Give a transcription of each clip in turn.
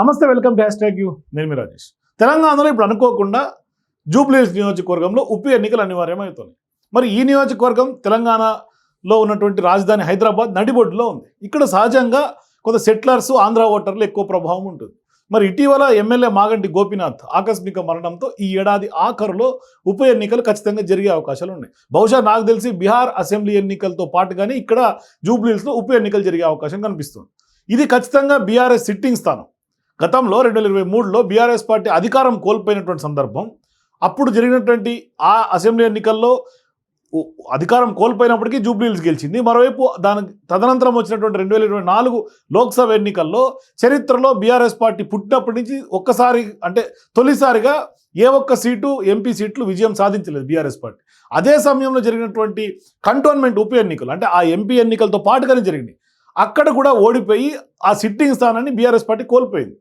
నమస్తే welcome to hashtag you. నేను మీ రాజేష్. తెలంగాణలో ఇప్పుడు అనుకోకుండా జూబ్లీహిల్స్ నియోజకవర్గంలో ఉప ఎన్నికలు అనివార్యమవుతుంది మరి ఈ నియోజకవర్గం తెలంగాణలో ఉన్నటువంటి రాజధాని హైదరాబాద్ నడిబొడ్డులో ఉంది. ఇక్కడ సహజంగా కొంత సెటిలర్స్ ఆంధ్ర ఓటర్లు ఎక్కువ ప్రభావం ఉంటుంది. మరి ఇటీవల ఎమ్మెల్యే మాగంటి గోపీనాథ్ ఆకస్మిక మరణంతో ఈ ఏడాది ఆఖరులో ఉప ఎన్నికలు ఖచ్చితంగా జరిగే అవకాశాలు ఉన్నాయి. బహుశా నాకు తెలిసి బీహార్ అసెంబ్లీ ఎన్నికలతో పాటుగానే ఇక్కడ జూబ్లీహిల్స్లో ఉప ఎన్నికలు జరిగే అవకాశం కనిపిస్తుంది. ఇది ఖచ్చితంగా బీఆర్ఎస్ సిట్టింగ్ స్థానం. గతంలో రెండు వేల ఇరవై మూడులో బీఆర్ఎస్ పార్టీ అధికారం కోల్పోయినటువంటి సందర్భం అప్పుడు జరిగినటువంటి ఆ అసెంబ్లీ ఎన్నికల్లో అధికారం కోల్పోయినప్పటికీ జూబ్లీహిల్స్ గెలిచింది. మరోవైపు దాని తదనంతరం వచ్చినటువంటి రెండు వేల ఇరవై నాలుగు లోక్సభ ఎన్నికల్లో చరిత్రలో బీఆర్ఎస్ పార్టీ పుట్టినప్పటి నుంచి ఒక్కసారి అంటే తొలిసారిగా ఏ ఒక్క సీటు ఎంపీ సీట్లు విజయం సాధించలేదు బీఆర్ఎస్ పార్టీ. అదే సమయంలో జరిగినటువంటి కంటోన్మెంట్ ఉప ఎన్నికలు అంటే ఆ ఎంపీ ఎన్నికలతో పాటుగానే జరిగినాయి. అక్కడ కూడా ఓడిపోయి ఆ సిట్టింగ్ స్థానాన్ని బీఆర్ఎస్ పార్టీ కోల్పోయింది.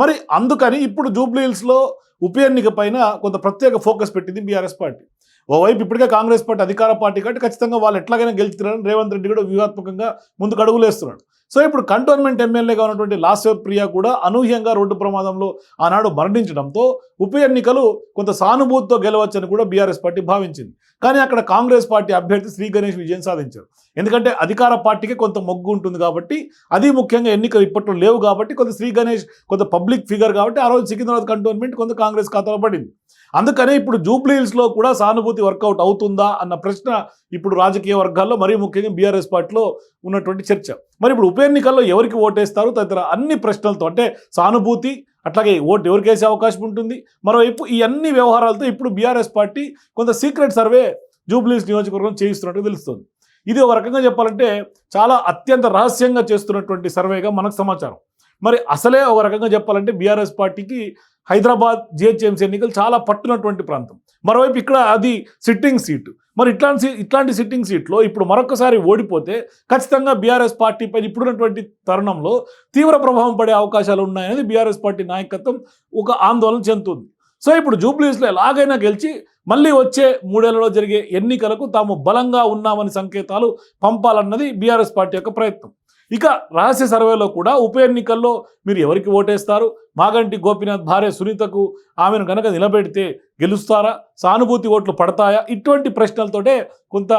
మరి అందుకని ఇప్పుడు జూబ్లీహిల్స్లో ఉప ఎన్నిక పైన కొంత ప్రత్యేక ఫోకస్ పెట్టింది బీఆర్ఎస్ పార్టీ. ఓవైపు ఇప్పటికే కాంగ్రెస్ పార్టీ అధికార పార్టీ కాబట్టి ఖచ్చితంగా వాళ్ళు ఎట్లాగైనా గెలుస్తున్నారని రేవంత్ రెడ్డి కూడా వ్యూహాత్మకంగా ముందుకు అడుగులేస్తున్నాడు. సో ఇప్పుడు కంటోన్మెంట్ ఎమ్మెల్యేగా ఉన్నటువంటి లాస్య ప్రియా కూడా అనూహ్యంగా రోడ్డు ప్రమాదంలో ఆనాడు మరణించడంతో ఉప ఎన్నికలు కొంత సానుభూతితో గెలవచ్చని కూడా బీఆర్ఎస్ పార్టీ భావించింది. కానీ అక్కడ కాంగ్రెస్ పార్టీ అభ్యర్థి శ్రీ గణేష్ విజయం సాధించారు. ఎందుకంటే అధికార పార్టీకి కొంత మొగ్గు ఉంటుంది కాబట్టి అది ముఖ్యంగా ఎన్నికలు ఇప్పట్లో లేవు కాబట్టి కొంత శ్రీ గణేష్ కొంత పబ్లిక్ ఫిగర్ కాబట్టి ఆ రోజు సికింద్రాబాద్ కంటోన్మెంట్ కొంత కాంగ్రెస్ ఖాతాలో పడింది. అందుకనే ఇప్పుడు జూబ్లీహిల్స్లో కూడా సానుభూతి వర్కౌట్ అవుతుందా అన్న ప్రశ్న ఇప్పుడు రాజకీయ వర్గాల్లో మరీ ముఖ్యంగా బీఆర్ఎస్ పార్టీలో ఉన్నటువంటి చర్చ. మరి ఇప్పుడు ఉప ఎన్నికల్లో ఎవరికి ఓటేస్తారు? తదితర అన్ని ప్రశ్నలతో అంటే సానుభూతి అట్లాగే ఓటు ఎవరికి వేసే అవకాశం ఉంటుంది? మరోవైపు ఈ అన్ని వ్యవహారాలతో ఇప్పుడు బీఆర్ఎస్ పార్టీ కొంత సీక్రెట్ సర్వే జూబ్లీస్ నియోజకవర్గం చేయిస్తున్నట్టు తెలుస్తుంది. ఇది ఒక రకంగా చెప్పాలంటే చాలా అత్యంత రహస్యంగా చేస్తున్నటువంటి సర్వేగా మనకు సమాచారం. మరి అసలే ఒక రకంగా చెప్పాలంటే బీఆర్ఎస్ పార్టీకి హైదరాబాద్ జిహెచ్ఎంసీ ఎన్నికలు చాలా పట్టునటువంటి ప్రాంతం. మరోవైపు ఇక్కడ అది సిట్టింగ్ సీటు మరి ఇట్లాంటి సీ- ఇట్లాంటి సిట్టింగ్ సీట్లో ఇప్పుడు మరొకసారి ఓడిపోతే ఖచ్చితంగా బీఆర్ఎస్ పార్టీ పైన ఇప్పుడున్నటువంటి తరుణంలో తీవ్ర ప్రభావం పడే అవకాశాలు ఉన్నాయనేది బీఆర్ఎస్ పార్టీ నాయకత్వం ఒక ఆందోళన చెందుతుంది. సో ఇప్పుడు జూబ్లీస్లో ఎలాగైనా గెలిచి మళ్ళీ వచ్చే మూడేళ్ళలో జరిగే ఎన్నికలకు తాము బలంగా ఉన్నామని సంకేతాలు పంపాలన్నది బీఆర్ఎస్ పార్టీ యొక్క ప్రయత్నం. ఇక రహస్య సర్వేలో కూడా ఉప ఎన్నికల్లో మీరు ఎవరికి ఓటేస్తారు? మాగంటి గోపీనాథ్ భార్య సునీతకు ఆమెను కనుక నిలబెడితే గెలుస్తారా? సానుభూతి ఓట్లు పడతాయా? ఇటువంటి ప్రశ్నలతోటే కొంత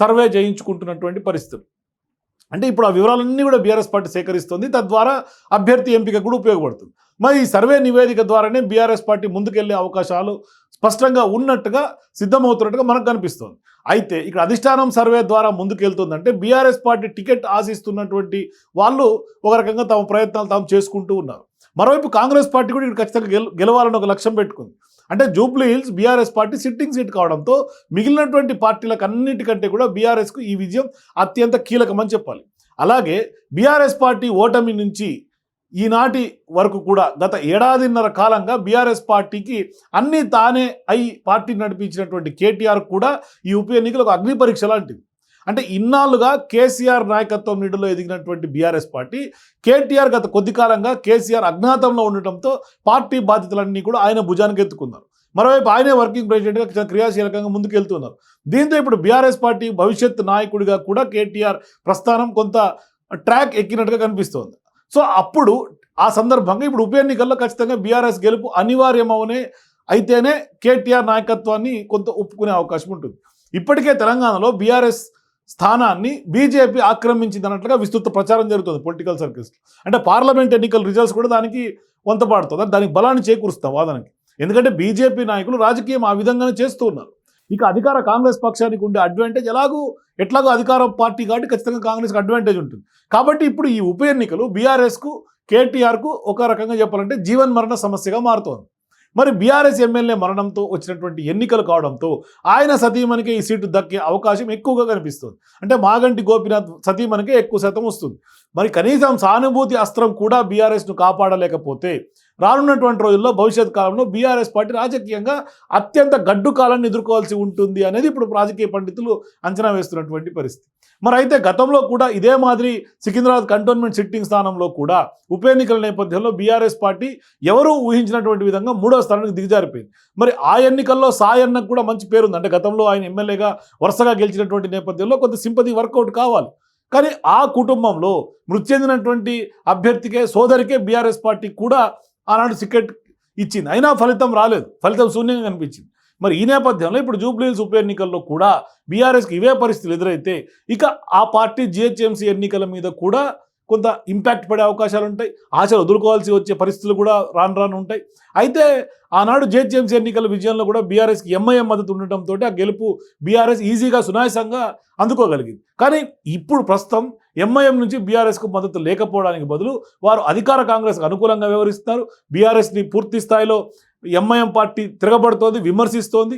సర్వే చేయించుకుంటున్నటువంటి పరిస్థితులు. అంటే ఇప్పుడు ఆ వివరాలన్నీ కూడా బీఆర్ఎస్ పార్టీ సేకరిస్తుంది. తద్వారా అభ్యర్థి ఎంపిక కూడా ఉపయోగపడుతుంది. మరి ఈ సర్వే నివేదిక ద్వారానే బీఆర్ఎస్ పార్టీ ముందుకెళ్ళే అవకాశాలు స్పష్టంగా ఉన్నట్టుగా సిద్ధమవుతున్నట్టుగా మనకు కనిపిస్తుంది. అయితే ఇక్కడ అధిష్టానం సర్వే ద్వారా ముందుకెళ్తుందంటే బీఆర్ఎస్ పార్టీ టికెట్ ఆశిస్తున్నటువంటి వాళ్ళు ఒక రకంగా తమ ప్రయత్నాలు తాము చేసుకుంటూ ఉన్నారు. మరోవైపు కాంగ్రెస్ పార్టీ కూడా ఇక్కడ ఖచ్చితంగా గెలవాలని ఒక లక్ష్యం పెట్టుకుంది. అంటే Jubilee Hills BRS party sitting seat కావడంతో మిగిలినటువంటి పార్టీలకు అన్నిటికంటే కూడా బీఆర్ఎస్కు ఈ విజయం అత్యంత కీలకమని చెప్పాలి. అలాగే బీఆర్ఎస్ పార్టీ ఓటమి నుంచి ఈనాటి వరకు కూడా గత ఏడాదిన్నర కాలంగా బీఆర్ఎస్ పార్టీకి అన్నీ తానే అయి పార్టీ నడిపించినటువంటి కేటీఆర్ కూడా ఈ ఉప ఎన్నికలు ఒక అగ్ని పరీక్ష లాంటిది. అంటే ఇన్నాళ్ళుగా కేసీఆర్ నాయకత్వం నీడలో ఎదిగినటువంటి బీఆర్ఎస్ పార్టీ కేటీఆర్ గత కొద్ది కాలంగా కేసీఆర్ అజ్ఞాతంలో ఉండటంతో పార్టీ బాధ్యతలన్నీ కూడా ఆయన భుజానికి ఎత్తుకున్నారు. మరోవైపు ఆయనే వర్కింగ్ ప్రెసిడెంట్గా క్రియాశీలకంగా ముందుకెళ్తున్నారు. దీంతో ఇప్పుడు బీఆర్ఎస్ పార్టీ భవిష్యత్ నాయకుడిగా కూడా కేటీఆర్ ప్రస్థానం కొంత ట్రాక్ ఎక్కినట్టుగా కనిపిస్తోంది. సో అప్పుడు ఆ సందర్భంగా ఇప్పుడు ఉప ఎన్నికల్లో ఖచ్చితంగా బీఆర్ఎస్ గెలుపు అనివార్యమవునే అయితేనే కేటీఆర్ నాయకత్వాన్ని కొంత ఒప్పుకునే అవకాశం ఉంటుంది. ఇప్పటికే తెలంగాణలో బీఆర్ఎస్ స్థానాన్ని బీజేపీ ఆక్రమించిందన్నట్లుగా విస్తృత ప్రచారం జరుగుతుంది పొలిటికల్ సర్కిల్స్లో అంటే పార్లమెంట్ ఎన్నికల రిజల్ట్స్ కూడా దానికి వంతపాడుతుంది అంటే దానికి బలాన్ని చేకూరుస్తాం వాదనకి. ఎందుకంటే బీజేపీ నాయకులు రాజకీయం ఆ విధంగానే చేస్తూ ఉన్నారు. ఇక అధికార కాంగ్రెస్ పక్షానికి ఉండే అడ్వాంటేజ్ ఎలాగూ ఎట్లాగో అధికార పార్టీ కాబట్టి ఖచ్చితంగా కాంగ్రెస్కి అడ్వాంటేజ్ ఉంటుంది. కాబట్టి ఇప్పుడు ఈ ఉప ఎన్నికలు బీఆర్ఎస్కు కేటీఆర్కు ఒక రకంగా చెప్పాలంటే జీవన్ మరణ సమస్యగా మారుతోంది. మరి బీఆర్ఎస్ ఎమ్మెల్యే మరణంతో వచ్చినటువంటి ఎన్నికలు కావడంతో ఆయన సతీమణికే ఈ సీటు దక్కే అవకాశం ఎక్కువగా కనిపిస్తుంది. అంటే మాగంటి గోపినాథ్ సతీమణికే ఎక్కువ శాతం వస్తుంది. మరి కనీసం సానుభూతి అస్త్రం కూడా బీఆర్ఎస్ను కాపాడలేకపోతే రానున్నటువంటి రోజుల్లో భవిష్యత్ కాలంలో బీఆర్ఎస్ పార్టీ రాజకీయంగా అత్యంత గడ్డు కాలాన్ని ఎదుర్కోవాల్సి ఉంటుంది అనేది ఇప్పుడు రాజకీయ పండితులు అంచనా వేస్తున్నటువంటి పరిస్థితి. మరి అయితే గతంలో కూడా ఇదే మాదిరి సికింద్రాబాద్ కంటోన్మెంట్ సిట్టింగ్ స్థానంలో కూడా ఉప ఎన్నికల నేపథ్యంలో బీఆర్ఎస్ పార్టీ ఎవరూ ఊహించినటువంటి విధంగా మూడో స్థానానికి దిగజారిపోయింది. మరి ఆ ఎన్నికల్లో సాయన్నకు కూడా మంచి పేరుంది. అంటే గతంలో ఆయన ఎమ్మెల్యేగా వరుసగా గెలిచినటువంటి నేపథ్యంలో కొంత సింపతి వర్కౌట్ కావాలి. కానీ ఆ కుటుంబంలో మృతి చెందినటువంటి అభ్యర్థికే సోదరికే బీఆర్ఎస్ పార్టీ కూడా ఆనాడు టికెట్ ఇచ్చింది. అయినా ఫలితం రాలేదు. ఫలితం శూన్యంగా కనిపించింది. మరి ఈ నేపథ్యంలో ఇప్పుడు జూబ్లీహిల్స్ ఉప ఎన్నికల్లో కూడా బీఆర్ఎస్కి ఇవే పరిస్థితులు ఎదురైతే ఇక ఆ పార్టీ జిహెచ్ఎంసీ ఎన్నికల మీద కూడా కొంత ఇంపాక్ట్ పడే అవకాశాలు ఉంటాయి. ఆశలు వదులుకోవాల్సి వచ్చే పరిస్థితులు కూడా రాను రాను ఉంటాయి. అయితే ఆనాడు జేహెచ్ఎంసీ ఎన్నికల విజయంలో కూడా బీఆర్ఎస్కి ఎంఐఎం మద్దతు ఉండటంతో ఆ గెలుపు బీఆర్ఎస్ ఈజీగా సునాయాసంగా అందుకోగలిగింది. కానీ ఇప్పుడు ప్రస్తుతం ఎంఐఎం నుంచి బీఆర్ఎస్కు మద్దతు లేకపోవడానికి బదులు వారు అధికార కాంగ్రెస్కు అనుకూలంగా వ్యవహరిస్తున్నారు. బీఆర్ఎస్ని పూర్తి స్థాయిలో ఎంఐఎం పార్టీ తిరగబడుతోంది విమర్శిస్తోంది.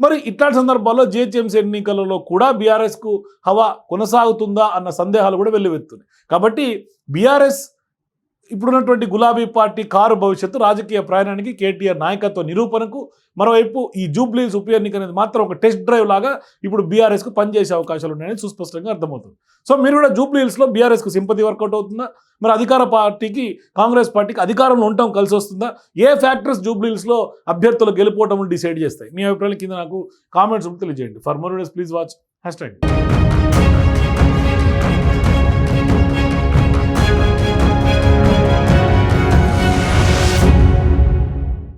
మరి ఇట్లాంటి సందర్భాల్లో జిహెచ్ఎంసీ ఎన్నికలలో కూడా బీఆర్ఎస్కు హవా కొనసాగుతుందా అన్న సందేహాలు కూడా వెల్లువెత్తున్నాయి. కాబట్టి బీఆర్ఎస్ ఇప్పుడున్నటువంటి గులాబీ పార్టీ కారు భవిష్యత్తు రాజకీయ ప్రయాణానికి కేటీఆర్ నాయకత్వ నిరూపణకు మరోవైపు ఈ జూబ్లీస్ ఉప ఎన్నిక అనేది మాత్రం ఒక టెస్ట్ డ్రైవ్ లాగా ఇప్పుడు బీఆర్ఎస్కు పనిచేసే అవకాశాలు ఉన్నాయని సుస్పష్టంగా అర్థమవుతుంది. సో మీరు కూడా జూబ్లీహిల్స్లో బీఆర్ఎస్కు సింపతి వర్కౌట్ అవుతుందా? మరి అధికార పార్టీకి కాంగ్రెస్ పార్టీకి అధికారంలో ఉండటం కలిసి వస్తుందా? ఏ ఫ్యాక్టర్స్ జూబ్లీహిల్స్లో అభ్యర్థులు గెలిపోవటం డిసైడ్ చేస్తాయి? మీ అభిప్రాయాలు కింద నాకు కామెంట్స్ తెలియజేయండి. For more please watch. Hashtag.